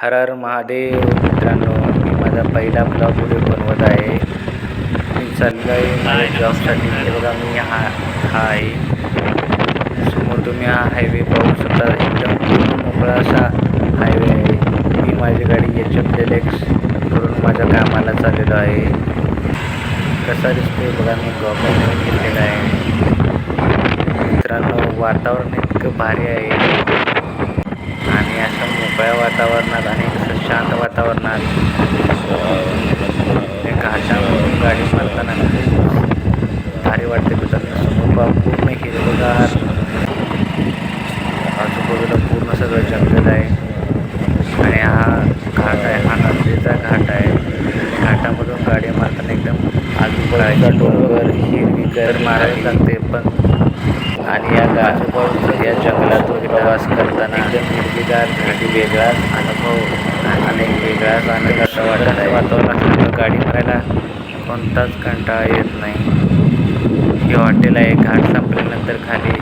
हर हर महादेव. मित्रांनो मी माझा पहिला ब्लॉग व्हिडिओ बनवत आहे. मी चाललो आहे माझ्या जॉबसाठी हे बघा मी हा हा आहे. समोर तुम्ही हा हायवे पाहू शकता. एकदम मोकळा असा हायवे आहे. मी माझी गाडी एच एफ डेलेक्स करून माझ्या कामाला चाललेलो आहे. कसा दिसतोय बघा मी गव्हर्मेंट घेतलेला आहे. मित्रांनो वातावरण इतकं भारी आहे. मोकळ्या वातावरणात आणि शांत वातावरणात ते घाटावरून गाडी मारताना भारी वाटते पहा पूर्ण हिरवगार. आजूबाजूला पूर्ण सगळं जंगल आहे. आणि हा घाट आहे हा नदीचा घाट आहे. घाटामधून गाडी मारताना एकदम आजूबाजूचा डोंगर हिरवीगार मारावी लागते पण आणि या आजूबाजूच्या या जंगलातून प्रवास करताना एकदम हिरवीगार घाटी वेगळाच अनुभव आणि वेगळाच आनंद असं वाटत आहे? वातावरण गाडी करायला कोणताच कंटाळा येत नाही. हे हॉटेल आहे. घाट संपल्यानंतर खाली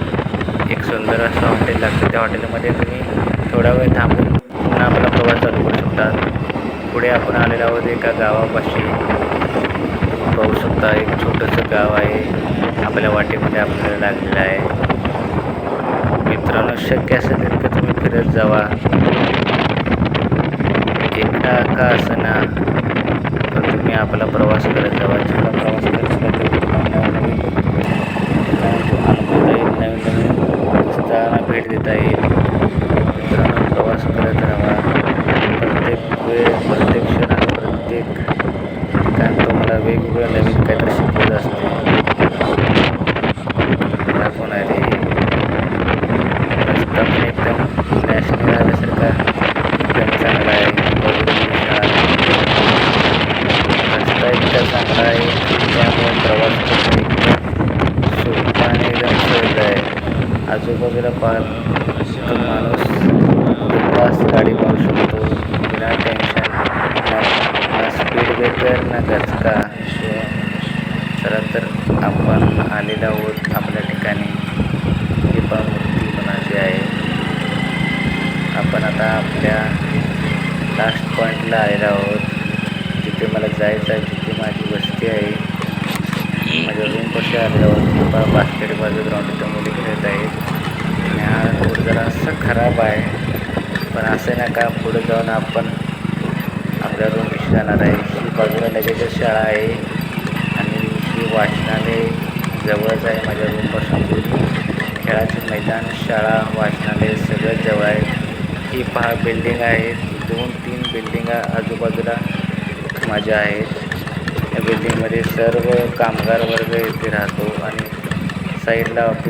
एक सुंदर असं हॉटेल लागतं. त्या हॉटेलमध्ये तुम्ही थोडा वेळ थांबून पुन्हा आपला प्रवास चालू करू शकता. पुढे आपण आलेलो आहोत एका गावापाशी. तुम्ही पाहू शकता एक छोटंसं गाव आहे. आपल्या वाटेमध्ये आपल्याला लागलेलं आहे. मित्रांनो शक्य असेल तितकं तुम्ही फिरत जावा. एका का असना पण तुम्ही आपला प्रवास करत जावा. जेवढा प्रवास करत जावा तेवढं नवीन नवीन नवीन भेट देता येईल मित्रांनो प्रवास करत राहा प्रत्येक वेळ प्रत्येक क्षण आणि प्रत्येक ठिकाण तुम्हाला वेगवेगळं नवीन काहीतरी शिकवत असते मला कोण आहे रे रस्ता पण एकदम मिळाल्यासारखा एकदम चांगला आहे बघून विशाल. रस्ता चांगला आहे त्यामुळे प्रवास सोपा आणि एकदम सहज आहे आजूबाजूला पार माणूस पास गाडी पाहू शकतो बिना टेन्शन ना स्पीड ब्रेकर ना गचका चला तर आपण आलेला आहोत आपल्या ठिकाणी ही पण मूर्ती कोणाची आहे आपण आता आपल्या लास्ट पॉईंटला आलेलो आहोत. जिथे मला जायचं आहे जिथे माझी वस्ती आहे. माझ्या रूमपाशी आलेलो आहोत. किंवा बास्केटबॉल ग्राउंड इथं मुली खेळत आहेत. आणि हा रोड जरा असं खराब आहे. पण असं ना का पुढे जाऊन आपण आपल्या रूमपाशी जाणार आहे. ही बाजूला लगेचच शाळा आहे. आणि ही वाचनालय जवळच आहे माझ्या रूमपासून खेळाचे मैदान शाळा वाचनालय सगळं जवळ आहे. ही पहा बिल्डिंग आहेत दोन तीन बिल्डिंगा आजूबाजूला माझ्या आहेत. या बिल्डिंगमध्ये सर्व कामगार वर्ग येथे राहतो आणि साईडला ऑफिस